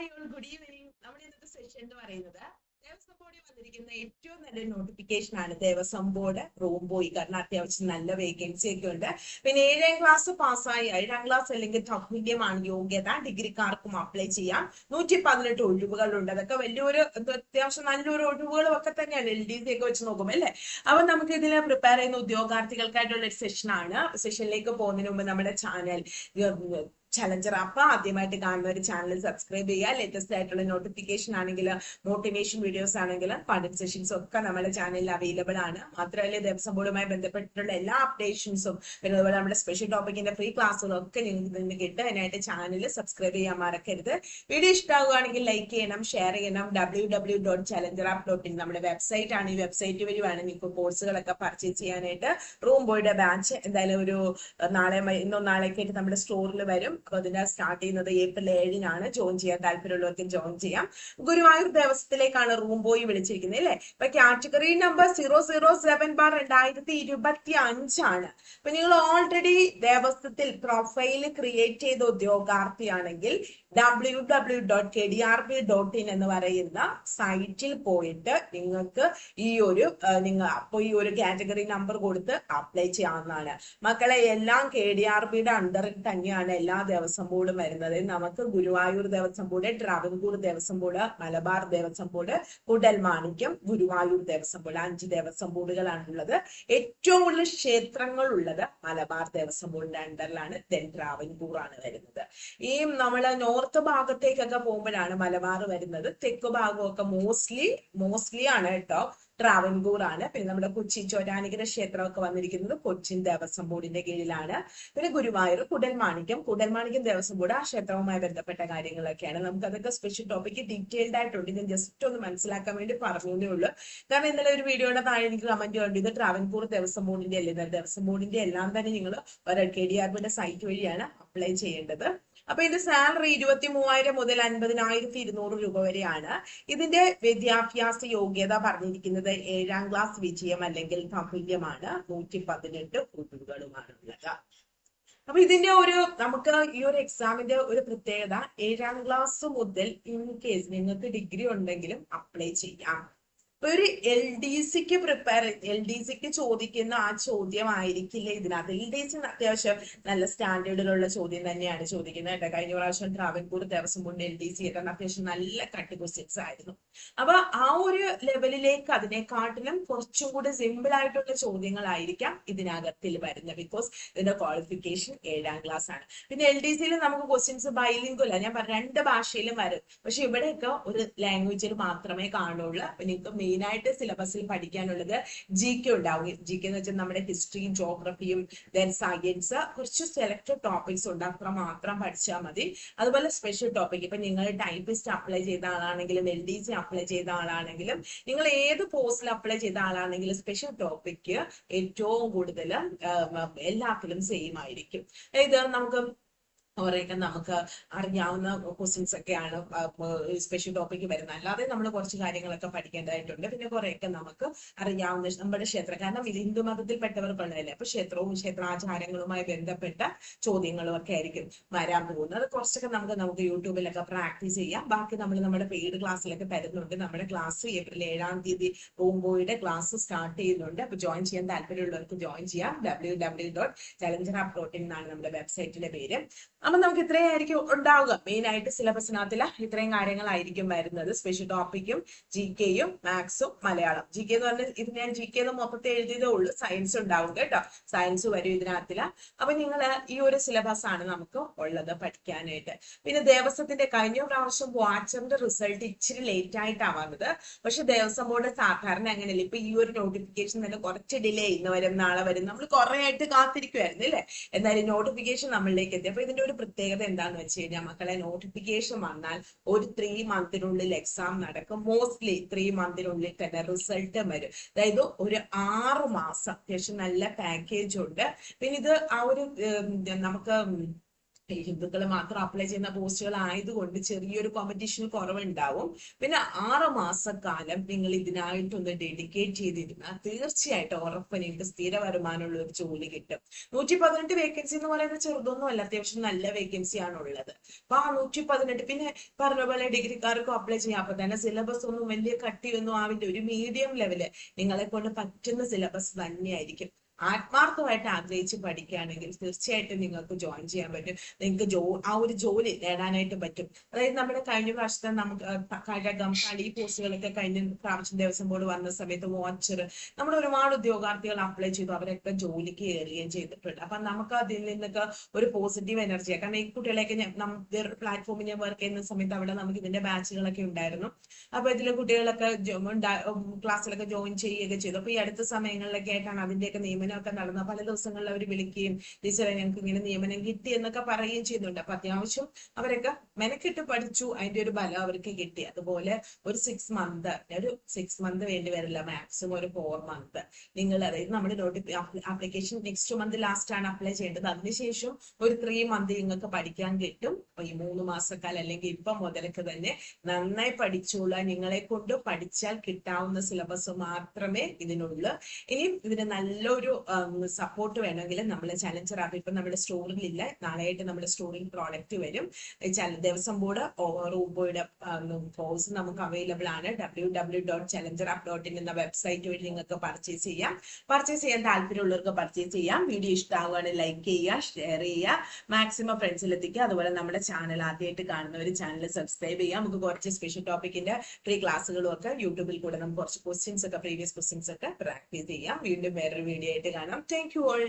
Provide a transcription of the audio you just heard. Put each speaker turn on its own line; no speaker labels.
Hi all good evening നമ്മുടെ ഇന്നത്തെ session എന്ന് പറയുന്നത് ദേവസ്വം ബോർഡിൽ വന്നിരിക്കുന്ന ഏറ്റവും നല്ല നോട്ടിഫിക്കേഷൻ ആണ് ദേവസ്വം ബോർഡ് റൂം ബോയ് കാരണം അത്യാവശ്യം നല്ല വേക്കൻസി ഒക്കെ ഉണ്ട്. പിന്നെ ഏഴാം ക്ലാസ് പാസ്സായി ഏഴാം ക്ലാസ് അല്ലെങ്കിൽ തൗല്യമാണ് യോഗ്യത. ഡിഗ്രിക്കാർക്കും അപ്ലൈ ചെയ്യാം. നൂറ്റി പതിനെട്ട് ഒഴിവുകളുണ്ട്. അതൊക്കെ വലിയൊരു അത്യാവശ്യം നല്ലൊരു ഒഴിവുകളും ഒക്കെ തന്നെയാണ് എൽ ഡി സി ഒക്കെ വെച്ച് നോക്കുമ്പോൾ അല്ലേ? അപ്പൊ നമുക്ക് ഇതിൽ പ്രിപ്പയർ ചെയ്യുന്ന ഉദ്യോഗാർത്ഥികൾക്കായിട്ടുള്ള ഒരു സെഷൻ ആണ്. സെഷനിലേക്ക് പോകുന്നതിന് മുമ്പ് നമ്മുടെ ചാനൽ ചലഞ്ചർ അപ്പൊ ആദ്യമായിട്ട് കാണുന്ന ഒരു ചാനൽ സബ്സ്ക്രൈബ് ചെയ്യുക. ലേറ്റസ്റ്റ് ആയിട്ടുള്ള നോട്ടിഫിക്കേഷൻ ആണെങ്കിൽ മോട്ടിവേഷൻ വീഡിയോസ് ആണെങ്കിൽ പഠന സെഷൻസ് ഒക്കെ നമ്മുടെ ചാനലിൽ അവൈലബിൾ ആണ്. മാത്രമല്ല ദേവസ്വം ബോർഡുമായി ബന്ധപ്പെട്ടിട്ടുള്ള എല്ലാ അപ്ഡേഷൻസും പിന്നെ അതുപോലെ നമ്മുടെ സ്പെഷ്യൽ ടോപ്പിക്കിന്റെ ഫ്രീ ക്ലാസ്സുകളും ഒക്കെ നിങ്ങൾക്ക് നിന്ന് കിട്ടും അതിനായിട്ട് ചാനൽ സബ്സ്ക്രൈബ് ചെയ്യാൻ മറക്കരുത്. വീഡിയോ ഇഷ്ടമാകുകയാണെങ്കിൽ ലൈക്ക് ചെയ്യണം ഷെയർ ചെയ്യണം. W W dot challenger app dot in നമ്മുടെ വെബ്സൈറ്റ് ആണ്. ഈ വെബ്സൈറ്റ് വഴി വേണം നിങ്ങൾക്ക് കോഴ്സുകളൊക്കെ പർച്ചേസ് ചെയ്യാനായിട്ട്. റൂം ബോയുടെ ബാച്ച് എന്തായാലും ഒരു നാളെ ഇന്നോ നാളെയൊക്കെ ആയിട്ട് നമ്മുടെ സ്റ്റോറിൽ വരും. അതിന്റെ സ്റ്റാർട്ട് ചെയ്യുന്നത് ഏപ്രിൽ ഏഴിനാണ്. ജോയിൻ ചെയ്യാൻ താല്പര്യമുള്ളവർക്ക് ജോയിൻ ചെയ്യാം. ഗുരുവായൂർ ദേവസ്വത്തിലേക്കാണ് റൂം ബോയ് വിളിച്ചിരിക്കുന്നത് അല്ലെ? ഇപ്പൊ category number zero zero seven bar രണ്ടായിരത്തി ഇരുപത്തി അഞ്ചാണ്. അപ്പൊ നിങ്ങൾ ഓൾറെഡി ദേവസ്വത്തിൽ പ്രൊഫൈൽ ക്രിയേറ്റ് ചെയ്ത ഉദ്യോഗാർത്ഥിയാണെങ്കിൽ W W dot K D R B dot in എന്ന് പറയുന്ന സൈറ്റിൽ പോയിട്ട് നിങ്ങൾക്ക് ഈ ഒരു നിങ്ങൾ അപ്പൊ ഈ ഒരു കാറ്റഗറി നമ്പർ കൊടുത്ത് അപ്ലൈ ചെയ്യാവുന്നതാണ്. മക്കളെ എല്ലാം കെ ഡി ആർ ബിയുടെ അണ്ടറിൽ തന്നെയാണ്. എല്ലാ ദേവസ്വം ബോർഡ് വരുന്നത്. നമുക്ക് Guruvayur Devaswom board Travancore Devaswom board Malabar Devaswom board Koodalmanikyam Guruvayur Devaswom board അഞ്ച് ദേവസ്വം ബോർഡുകളാണ് ഉള്ളത്. ഏറ്റവും കൂടുതൽ ക്ഷേത്രങ്ങൾ ഉള്ളത് മലബാർ ദേവസ്വം ബോർഡിന്റെ അണ്ടറിലാണ് ദെൻ ട്രാവൻകൂർ ആണ് വരുന്നത്. ഈ നമ്മൾ നോർത്ത് ഭാഗത്തേക്കൊക്കെ പോകുമ്പോഴാണ് മലബാർ വരുന്നത്. തെക്ക് ഭാഗമൊക്കെ മോസ്റ്റ്ലി മോസ്റ്റ്ലി ആണ് കേട്ടോ. ട്രാവൻകൂർ ആണ് പിന്നെ നമ്മുടെ കൊച്ചി ചോരാനികര ക്ഷേത്രമൊക്കെ വന്നിരിക്കുന്നത് കൊച്ചിൻ ദേവസ്വം ബോർഡിന്റെ കീഴിലാണ്. പിന്നെ ഗുരുവായൂർ കുടൽമാണിക്യം കുടൽമാണിക്യം ദേവസ്വം ബോർഡ് ആ ക്ഷേത്രവുമായി ബന്ധപ്പെട്ട കാര്യങ്ങളൊക്കെയാണ്. നമുക്ക് അതൊക്കെ സ്പെഷ്യൽ ടോപ്പിക് ഡീറ്റെയിൽഡ് ആയിട്ടുണ്ട്. ഞാൻ ജസ്റ്റ് ഒന്ന് മനസ്സിലാക്കാൻ വേണ്ടി പറഞ്ഞേ ഉള്ളൂ. കാരണം ഇന്നലെ ഒരു വീഡിയോയുടെ താഴെ എനിക്ക് കമന്റ് കണ്ടു ഇത് ട്രാവൻകൂർ ദേവസ്വം ബോർഡിന്റെ അല്ലേ? ഇത് ദേവസ്വം ബോർഡിന്റെ എല്ലാം തന്നെ നിങ്ങൾ കെ ഡി ആർ സൈറ്റ് വഴിയാണ് അപ്ലൈ ചെയ്യേണ്ടത്. അപ്പൊ ഇതിന്റെ സാലറി ഇരുപത്തി മൂവായിരം മുതൽ അൻപതിനായിരത്തി ഇരുന്നൂറ് രൂപ വരെയാണ്. ഇതിന്റെ വിദ്യാഭ്യാസ യോഗ്യത പറഞ്ഞിരിക്കുന്നത് ഏഴാം ക്ലാസ് വിജയം അല്ലെങ്കിൽ തമില്യമാണ് നൂറ്റി പതിനെട്ട് ഒഴിവുകളുമാണ് ഉള്ളത് അപ്പൊ ഇതിന്റെ ഒരു നമുക്ക് ഈ ഒരു എക്സാമിന്റെ ഒരു പ്രത്യേകത ഏഴാം ക്ലാസ് മുതൽ ഇൻ കേസ് നിങ്ങൾക്ക് ഡിഗ്രി ഉണ്ടെങ്കിലും അപ്ലൈ ചെയ്യാം. ഒരു എൽ ഡി സിക്ക് പ്രിപ്പയർ എൽ ഡി സിക്ക് ചോദിക്കുന്ന ആ ചോദ്യം ആയിരിക്കില്ല ഇതിനകത്ത്? എൽ ഡി സി അത്യാവശ്യം നല്ല സ്റ്റാൻഡേർഡിലുള്ള ചോദ്യം തന്നെയാണ് ചോദിക്കുന്നത് കേട്ടോ. കഴിഞ്ഞ പ്രാവശ്യം ട്രാവൻകൂർ ദേവസ്വം കൊണ്ട് എൽ ഡി സി കിട്ടുന്ന അത്യാവശ്യം നല്ല കട്ട് ക്വസ്റ്റ്യൻസ് ആയിരുന്നു. അപ്പൊ ആ ഒരു ലെവലിലേക്ക് അതിനെക്കാട്ടിലും കുറച്ചും കൂടി സിമ്പിൾ ആയിട്ടുള്ള ചോദ്യങ്ങളായിരിക്കാം ഇതിനകത്തിൽ വരുന്നത്. ബിക്കോസ് ഇതിന്റെ ക്വാളിഫിക്കേഷൻ ഏഴാം ക്ലാസ് ആണ്. പിന്നെ എൽ ഡി സിയിൽ നമുക്ക് ക്വസ്റ്റ്യൻസ് ബൈലിംഗല്ല ഞാൻ പറഞ്ഞ രണ്ട് ഭാഷയിലും വരും. പക്ഷെ ഇവിടെയൊക്കെ ഒരു ലാംഗ്വേജിൽ മാത്രമേ കാണുള്ളൂ. അപ്പൊ നിങ്ങൾക്ക് മെയിൻ ആയിട്ട് സിലബസിൽ പഠിക്കാനുള്ളത് ജി കെ ഉണ്ടാവും. ജി കെ എന്ന് വെച്ചാൽ നമ്മുടെ ഹിസ്റ്ററിയും ജോഗ്രഫിയും ദെൻ സയൻസ് കുറച്ച് സെലക്ടഡ് ടോപ്പിക്സ് ഉണ്ട്. അത്ര മാത്രം പഠിച്ചാൽ മതി. അതുപോലെ സ്പെഷ്യൽ ടോപ്പിക് ഇപ്പൊ നിങ്ങൾ ടൈപ്പിസ്റ്റ് അപ്ലൈ ചെയ്ത ആളാണെങ്കിലും എൽ ഡി സി അപ്ലൈ ചെയ്ത ആളാണെങ്കിലും നിങ്ങൾ ഏത് പോസ്റ്റിൽ അപ്ലൈ ചെയ്ത ആളാണെങ്കിലും സ്പെഷ്യൽ ടോപ്പിക്ക് ഏറ്റവും കൂടുതൽ എല്ലാത്തിലും സെയിം ആയിരിക്കും. ഇത് നമുക്ക് കുറേയൊക്കെ നമുക്ക് അറിയാവുന്ന ക്വസ്റ്റ്യൻസ് ഒക്കെയാണ് സ്പെഷ്യൽ ടോപ്പിക്ക് വരുന്നത്. അല്ലാതെ നമ്മൾ കുറച്ച് കാര്യങ്ങളൊക്കെ പഠിക്കേണ്ടതായിട്ടുണ്ട്. പിന്നെ കുറേയൊക്കെ നമുക്ക് അറിയാവുന്ന നമ്മുടെ ക്ഷേത്രം. കാരണം ഇത് ഹിന്ദു മതത്തിൽപ്പെട്ടവർക്കുള്ളതല്ലേ അപ്പൊ ക്ഷേത്രവും ക്ഷേത്രാചാരങ്ങളുമായി ബന്ധപ്പെട്ട ചോദ്യങ്ങളും ഒക്കെ ആയിരിക്കും വരാൻ പോകുന്നത്. കുറച്ചൊക്കെ നമുക്ക് നമുക്ക് യൂട്യൂബിലൊക്കെ പ്രാക്ടീസ് ചെയ്യാം. ബാക്കി നമ്മൾ നമ്മുടെ പെയ്ഡ് ക്ലാസ്സിലൊക്കെ തരുന്നുണ്ട്. നമ്മുടെ ക്ലാസ് ഏപ്രിൽ ഏഴാം തീയതി ബോംബോയുടെ ക്ലാസ് സ്റ്റാർട്ട് ചെയ്യുന്നുണ്ട്. അപ്പൊ ജോയിൻ ചെയ്യാൻ താല്പര്യമുള്ളവർക്ക് ജോയിൻ ചെയ്യാം. W W dot challenger in എന്നാണ് നമ്മുടെ വെബ്സൈറ്റിന്റെ പേര്. അപ്പൊ നമുക്ക് ഇത്രയും ആയിരിക്കും ഉണ്ടാവുക. മെയിൻ ആയിട്ട് സിലബസിനകത്തിൽ ഇത്രയും കാര്യങ്ങളായിരിക്കും വരുന്നത്. സ്പെഷ്യൽ ടോപ്പിക്കും ജി കെയും മാത്സും മലയാളം. ജി കെ എന്ന് പറഞ്ഞാൽ ഇത് ഞാൻ ജി കെ എന്ന് മൊത്തത്തിൽ എഴുതിയതേ ഉള്ളൂ. സയൻസ് ഉണ്ടാവും കേട്ടോ. സയൻസ് വരും ഇതിനകത്തിൽ അപ്പൊ നിങ്ങൾ ഈ ഒരു സിലബസ് ആണ് നമുക്ക് ഉള്ളത് പഠിക്കാനായിട്ട്. പിന്നെ ദേവസ്വത്തിന്റെ കഴിഞ്ഞ പ്രാവശ്യം വാച്ചറിന്റെ റിസൾട്ട് ഇച്ചിരി ലേറ്റ് ആയിട്ടാണ് വന്നത്. പക്ഷെ ദേവസ്വം ബോർഡ് സാധാരണ അങ്ങനെയല്ല. ഇപ്പൊ ഈ ഒരു നോട്ടിഫിക്കേഷൻ തന്നെ കുറച്ച് ഡിലേ ഇന്ന് വരും നാളെ വരും. നമ്മൾ കുറെ ആയിട്ട് കാത്തിരിക്കുമായിരുന്നു അല്ലേ? എന്നാലും നോട്ടിഫിക്കേഷൻ നമ്മളിലേക്ക് എത്തി. അപ്പൊ ഇതിന്റെ ഒരു പ്രത്യേകത എന്താന്ന് വെച്ച് കഴിഞ്ഞാൽ മക്കളെ നോട്ടിഫിക്കേഷൻ വന്നാൽ ഒരു ത്രീ മന്തിനുള്ളിൽ എക്സാം നടക്കും. മോസ്റ്റ്ലി ത്രീ മന്തിനുള്ളിൽ തന്നെ റിസൾട്ട് വരും. അതായത് ഒരു ആറ് മാസം അത്യാവശ്യം നല്ല പാക്കേജ് ഉണ്ട്. പിന്നെ ഇത് ആ ഒരു നമുക്ക് ഹിന്ദുക്കൾ മാത്രം അപ്ലൈ ചെയ്യുന്ന പോസ്റ്റുകൾ ആയതുകൊണ്ട് ചെറിയൊരു കോമ്പറ്റീഷൻ കുറവുണ്ടാവും. പിന്നെ ആറ് മാസക്കാലം നിങ്ങൾ ഇതിനായിട്ടൊന്ന് ഡെഡിക്കേറ്റ് ചെയ്തിരുന്നാൽ തീർച്ചയായിട്ടും ഉറപ്പ് നിങ്ങൾക്ക് സ്ഥിര വരുമാനമുള്ള ഒരു ജോലി കിട്ടും. നൂറ്റി പതിനെട്ട് വേക്കൻസി എന്ന് പറയുന്നത് ചെറുതൊന്നും അല്ല അത്യാവശ്യം നല്ല വേക്കൻസി ആണ് ഉള്ളത് അപ്പൊ ആ നൂറ്റി പതിനെട്ട് പിന്നെ പറഞ്ഞ പോലെ ഡിഗ്രിക്കാർക്കും അപ്ലൈ ചെയ്യാം. അപ്പൊ തന്നെ സിലബസ് ഒന്നും വലിയ കട്ടിയൊന്നും ആവില്ല. ഒരു മീഡിയം ലെവൽ നിങ്ങളെ കൊണ്ട് പറ്റുന്ന സിലബസ് തന്നെയായിരിക്കും. ആത്മാർത്ഥമായിട്ട് ആഗ്രഹിച്ച് പഠിക്കുകയാണെങ്കിൽ തീർച്ചയായിട്ടും നിങ്ങൾക്ക് ജോയിൻ ചെയ്യാൻ പറ്റും. നിങ്ങൾക്ക് ജോ ആ ഒരു ജോലി നേടാനായിട്ട് പറ്റും. അതായത് നമ്മുടെ കഴിഞ്ഞ പ്രാവശ്യത്തെ നമുക്ക് കഴകം കളി പോസ്റ്റുകളൊക്കെ കഴിഞ്ഞ പ്രാവശ്യം ദിവസം ബോർഡ് വന്ന സമയത്ത് വാച്ചർ നമ്മുടെ ഒരുപാട് ഉദ്യോഗാർത്ഥികൾ അപ്ലൈ ചെയ്തു. അവരൊക്കെ ജോലിക്ക് കയറുകയും ചെയ്തിട്ടുണ്ട്. അപ്പൊ നമുക്ക് അതിൽ നിന്നൊക്കെ ഒരു പോസിറ്റീവ് എനർജിയാണ് കാരണം ഈ കുട്ടികളെയൊക്കെ ഞാൻ വേറൊരു പ്ലാറ്റ്ഫോമിൽ ഞാൻ വർക്ക് ചെയ്യുന്ന സമയത്ത് അവിടെ നമുക്ക് ഇതിന്റെ ബാച്ചുകളൊക്കെ ഉണ്ടായിരുന്നു. അപ്പൊ ഇതിലെ കുട്ടികളൊക്കെ ക്ലാസ്സിലൊക്കെ ജോയിൻ ചെയ്യുകയൊക്കെ ചെയ്തു. അപ്പൊ ഈ അടുത്ത സമയങ്ങളിലൊക്കെ ആയിട്ടാണ് അതിന്റെയൊക്കെ നിയമനമൊക്കെ നടന്ന പല ദിവസങ്ങളിൽ അവർ വിളിക്കുകയും ടീച്ചറെ ഞങ്ങൾക്ക് ഇങ്ങനെ നിയമനം കിട്ടി എന്നൊക്കെ പറയുകയും ചെയ്യുന്നുണ്ട് അപ്പൊ അത്യാവശ്യം അവരൊക്കെ മെനക്കെട്ട് പഠിച്ചു അതിന്റെ ഒരു ബലം അവർക്ക് കിട്ടി. അതുപോലെ ഒരു സിക്സ് മന്ത് ഒരു സിക്സ് മന്ത് വേണ്ടി വരില്ല മാക്സിമം ഒരു ഫോർ മന്ത് നിങ്ങൾ അതായത് നമ്മുടെ നോട്ടിഫി ആപ്ലിക്കേഷൻ നെക്സ്റ്റ് മന്ത് ലാസ്റ്റ് ആണ് അപ്ലൈ ചെയ്യേണ്ടത്. അതിനുശേഷം ഒരു ത്രീ മന്ത് നിങ്ങൾക്ക് പഠിക്കാൻ കിട്ടും. അപ്പൊ ഈ മൂന്ന് മാസക്കാലം അല്ലെങ്കിൽ ഇപ്പം മുതലൊക്കെ തന്നെ നന്നായി പഠിച്ചുള്ള നിങ്ങളെ കൊണ്ട് പഠിച്ചാൽ കിട്ടാവുന്ന സിലബസ് മാത്രമേ ഇതിനുള്ളൂ. ഇനിയും ഇതിന് നല്ലൊരു സപ്പോർട്ട് വേണമെങ്കിൽ നമ്മൾ ചലഞ്ചർ ആപ്പ് ഇപ്പം നമ്മുടെ സ്റ്റോറിലില്ല നാളെയായിട്ട് നമ്മുടെ സ്റ്റോറിൽ പ്രോഡക്റ്റ് വരും. ദേവസ്വം ബോർഡ് റൂബോയുടെ കോഴ്സ് നമുക്ക് അവൈലബിൾ ആണ്. W W dot challenger app dot in എന്ന വെബ്സൈറ്റ് വഴി നിങ്ങൾക്ക് പർച്ചേസ് ചെയ്യാം. പർച്ചേസ് ചെയ്യാൻ താല്പര്യമുള്ളവർക്ക് പർച്ചേസ് ചെയ്യാം. വീഡിയോ ഇഷ്ടമാവുകയാണെങ്കിൽ ലൈക്ക് ചെയ്യുക ഷെയർ ചെയ്യുക മാക്സിമം ഫ്രണ്ട്സിലെത്തിക്കുക അതുപോലെ നമ്മുടെ ചാനൽ ആദ്യമായിട്ട് കാണുന്നവർ ചാനൽ സബ്സ്ക്രൈബ് ചെയ്യുക. നമുക്ക് കുറച്ച് സ്പെഷ്യൽ ടോപ്പിക്കിന്റെ ഫ്രീ ക്ലാസ്സുകളും ഒക്കെ യൂട്യൂബിൽ കൂടെ നമുക്ക് കുറച്ച് ക്വസ്റ്റ്യൻസ് ഒക്കെ പ്രീവിയസ് ക്വസ്റ്റ്യൻസ് ഒക്കെ പ്രാക്ടീസ് ചെയ്യാം. വീണ്ടും വേറൊരു വീഡിയോ കാണാം താങ്ക് യു ഓൾ